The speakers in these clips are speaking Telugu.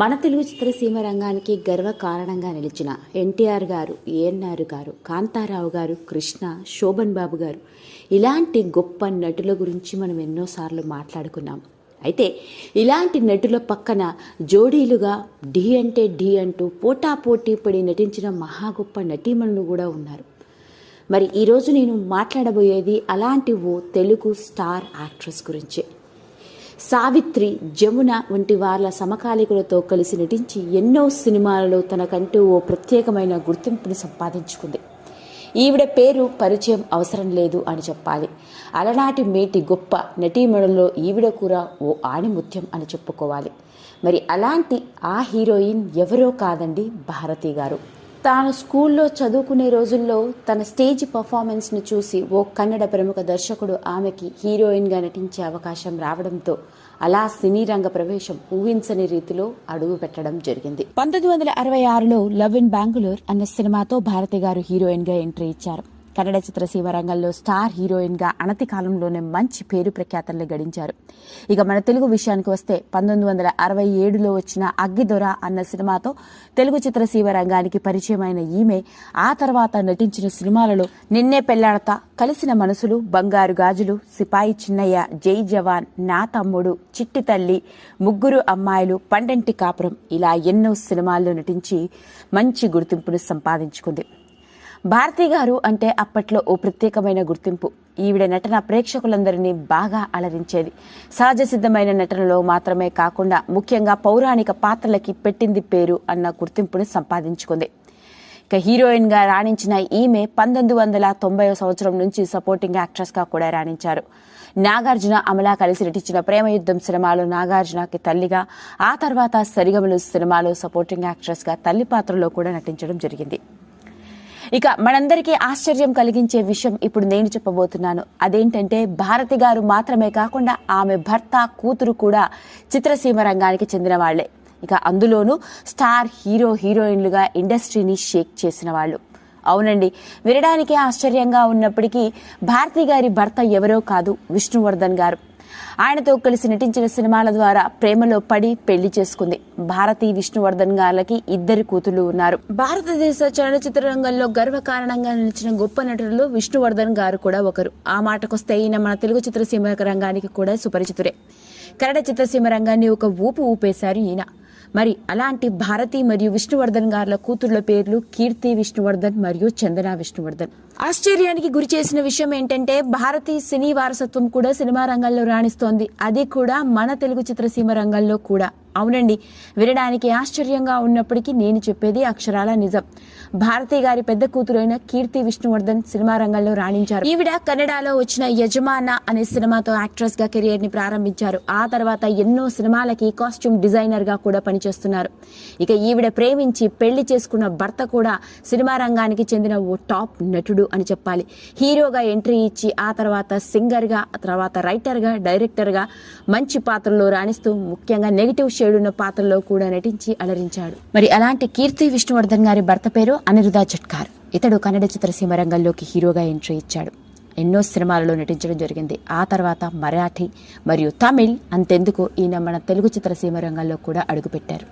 మన తెలుగు చిత్రసీమ రంగానికి గర్వ కారణంగా నిలిచిన ఎన్టీఆర్ గారు ఏఎన్ఆర్ గారు కాంతారావు గారు కృష్ణ శోభన్ బాబు గారు. ఇలాంటి గొప్ప నటుల గురించి మనం ఎన్నోసార్లు మాట్లాడుకున్నాం. అయితే ఇలాంటి నటుల పక్కన జోడీలుగా డి అంటే డి అంటూ పోటాపోటీ పడి నటించిన మహా గొప్ప నటీమణులు కూడా ఉన్నారు. మరి ఈరోజు నేను మాట్లాడబోయేది అలాంటి ఓ తెలుగు స్టార్ యాక్ట్రెస్ గురించే. సావిత్రి జమున వంటి వాళ్ళ సమకాలికులతో కలిసి నటించి ఎన్నో సినిమాలలో తనకంటూ ఓ ప్రత్యేకమైన గుర్తింపుని సంపాదించుకుంది. ఈవిడ పేరు పరిచయం అవసరం లేదు అని చెప్పాలి. అలనాటి మేటి గొప్ప నటీమణుల్లో ఈవిడ కూడా ఓ ఆణిముత్యం అని చెప్పుకోవాలి. మరి అలాంటి ఆ హీరోయిన్ ఎవరో కాదండి భారతి గారు. తాను స్కూల్లో చదువుకునే రోజుల్లో తన స్టేజ్ పర్ఫార్మెన్స్ను చూసి ఓ కన్నడ ప్రముఖ దర్శకుడు ఆమెకి హీరోయిన్గా నటించే అవకాశం రావడంతో అలా సినీ రంగ ప్రవేశం ఊహించని రీతిలో అడుగు పెట్టడం జరిగింది. పంతొమ్మిది వందల అరవై ఆరులో లవ్ ఇన్ బెంగళూరు అన్న సినిమాతో భారతి గారు హీరోయిన్గా ఎంట్రీ ఇచ్చారు. కన్నడ చిత్రసీమ రంగంలో స్టార్ హీరోయిన్గా అనతి కాలంలోనే మంచి పేరు ప్రఖ్యాతలు గడించారు. ఇక మన తెలుగు విషయానికి వస్తే పంతొమ్మిది వందల అరవై ఏడులో వచ్చిన అగ్గిదొర అన్న సినిమాతో తెలుగు చిత్రసీమ రంగానికి పరిచయమైన ఈమె ఆ తర్వాత నటించిన సినిమాలలో నిన్నే పెళ్ళాడత కలిసిన మనసులు బంగారు గాజులు సిపాయి చిన్నయ్య జై జవాన్ నా తమ్ముడు చిట్టి తల్లి ముగ్గురు అమ్మాయిలు పండంటి కాపురం ఇలా ఎన్నో సినిమాల్లో నటించి మంచి గుర్తింపును సంపాదించుకుంది. భారతి గారు అంటే అప్పట్లో ఓ ప్రత్యేకమైన గుర్తింపు. ఈవిడ నటన ప్రేక్షకులందరినీ బాగా అలరించేది. సహజ సిద్ధమైన నటనలో మాత్రమే కాకుండా ముఖ్యంగా పౌరాణిక పాత్రలకి పెట్టింది పేరు అన్న గుర్తింపుని సంపాదించుకుంది. ఇక హీరోయిన్గా రాణించిన ఈమె పంతొమ్మిది వందల తొంభై సంవత్సరం నుంచి సపోర్టింగ్ యాక్ట్రెస్గా కూడా రాణించారు. నాగార్జున అమలా కలిసి నటించిన ప్రేమ యుద్ధం సినిమాలో నాగార్జునకి తల్లిగా ఆ తర్వాత సరిగమలు సినిమాలో సపోర్టింగ్ యాక్ట్రెస్గా తల్లి పాత్రలో కూడా నటించడం జరిగింది. ఇక మనందరికీ ఆశ్చర్యం కలిగించే విషయం ఇప్పుడు నేను చెప్పబోతున్నాను. అదేంటంటే భారతి గారు మాత్రమే కాకుండా ఆమె భర్త కూతురు కూడా చిత్రసీమ రంగానికి చెందిన వాళ్ళే ఇక అందులోనూ స్టార్ హీరో హీరోయిన్లుగా ఇండస్ట్రీని షేక్ చేసిన వాళ్ళు. అవునండి వినడానికి ఆశ్చర్యంగా ఉన్నప్పటికీ భారతి గారి భర్త ఎవరో కాదు విష్ణువర్ధన్ గారు. ఆయనతో కలిసి నటించిన సినిమాల ద్వారా ప్రేమలో పడి పెళ్ళి చేసుకుంది. భారతి విష్ణువర్ధన్ గారికి ఇద్దరు కూతులు ఉన్నారు. భారతదేశ చలనచిత్ర రంగంలో గర్వకారణంగా నిలిచిన గొప్ప నటులలో విష్ణువర్ధన్ గారు కూడా ఒకరు. ఆ మాటకొస్తే ఈయన మన తెలుగు చిత్రసీమ రంగానికి కూడా సుపరిచితురే కన్నడ చిత్రసీమ రంగాన్ని ఒక ఊపు ఊపేశారు ఈయన. మరి అలాంటి భారతి మరియు విష్ణువర్ధన్ గారుల కూతుర్ల పేర్లు కీర్తి విష్ణువర్ధన్ మరియు చందన విష్ణువర్ధన్. ఆశ్చర్యానికి గురి చేసిన విషయం ఏంటంటే భారతీయ సినీ వారసత్వం కూడా సినిమా రంగంలో రాణిస్తోంది. అది కూడా మన తెలుగు చిత్రసీమ రంగంలో కూడా. అవునండి. వినడానికి ఆశ్చర్యంగా ఉన్నప్పటికీ నేను చెప్పేది అక్షరాల నిజం. భారతి గారి పెద్ద కూతురైన కీర్తి విష్ణువర్ధన్ సినిమా రంగంలో రాణించారు. ఈవిడ కన్నడలో వచ్చిన యజమాన అనే సినిమాతో యాక్ట్రెస్గా కెరియర్ని ప్రారంభించారు. ఆ తర్వాత ఎన్నో సినిమాలకి కాస్ట్యూమ్ డిజైనర్గా కూడా పనిచేస్తున్నారు. ఇక ఈవిడ ప్రేమించి పెళ్ళి చేసుకున్న భర్త కూడా సినిమా రంగానికి చెందిన ఓ టాప్ నటుడు అని చెప్పాలి. హీరోగా ఎంట్రీ ఇచ్చి ఆ తర్వాత సింగర్గా తర్వాత రైటర్గా డైరెక్టర్గా మంచి పాత్రలో రాణిస్తూ ముఖ్యంగా నెగిటివ్ షేడ్ పాత్రలో కూడా నటించి అలరించాడు. మరి అలాంటి కీర్తి విష్ణువర్ధన్ గారి భర్త పేరు అనిరుధ చట్కార్. ఇతడు కన్నడ చిత్రసీమ రంగంలోకి హీరోగా ఎంట్రీ ఇచ్చాడు. ఎన్నో సినిమాలలో నటించడం జరిగింది. ఆ తర్వాత మరాఠీ మరియు తమిళ్ అంతెందుకు ఈయన మన తెలుగు చిత్రసీమ రంగంలో కూడా అడుగుపెట్టారు.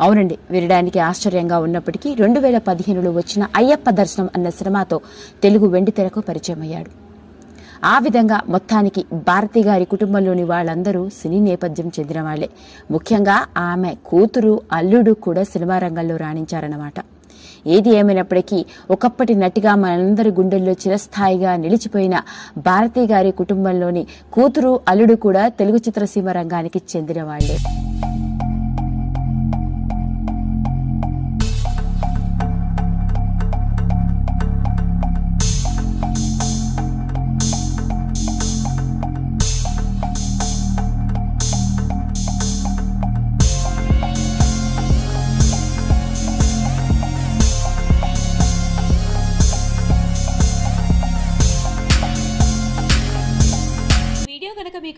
అవునండి వినడానికి ఆశ్చర్యంగా ఉన్నప్పటికీ రెండు వేల పదిహేనులో వచ్చిన అయ్యప్ప దర్శనం అన్న సినిమాతో తెలుగు వెండితెరకు పరిచయం అయ్యాడు ఆ విధంగా మొత్తానికి భారతి గారి కుటుంబంలోని వాళ్ళందరూ సినీ నేపథ్యం చెందిన వాళ్ళే ముఖ్యంగా ఆమె కూతురు అల్లుడు కూడా సినిమా రంగంలో రాణించారన్నమాట. ఏది ఏమైనప్పటికీ ఒకప్పటి నటిగా మనందరి గుండెల్లో చిరస్థాయిగా నిలిచిపోయిన భారతి గారి కుటుంబంలోని కూతురు అల్లుడు కూడా తెలుగు చిత్రసీమ రంగానికి చెందిన వాళ్ళే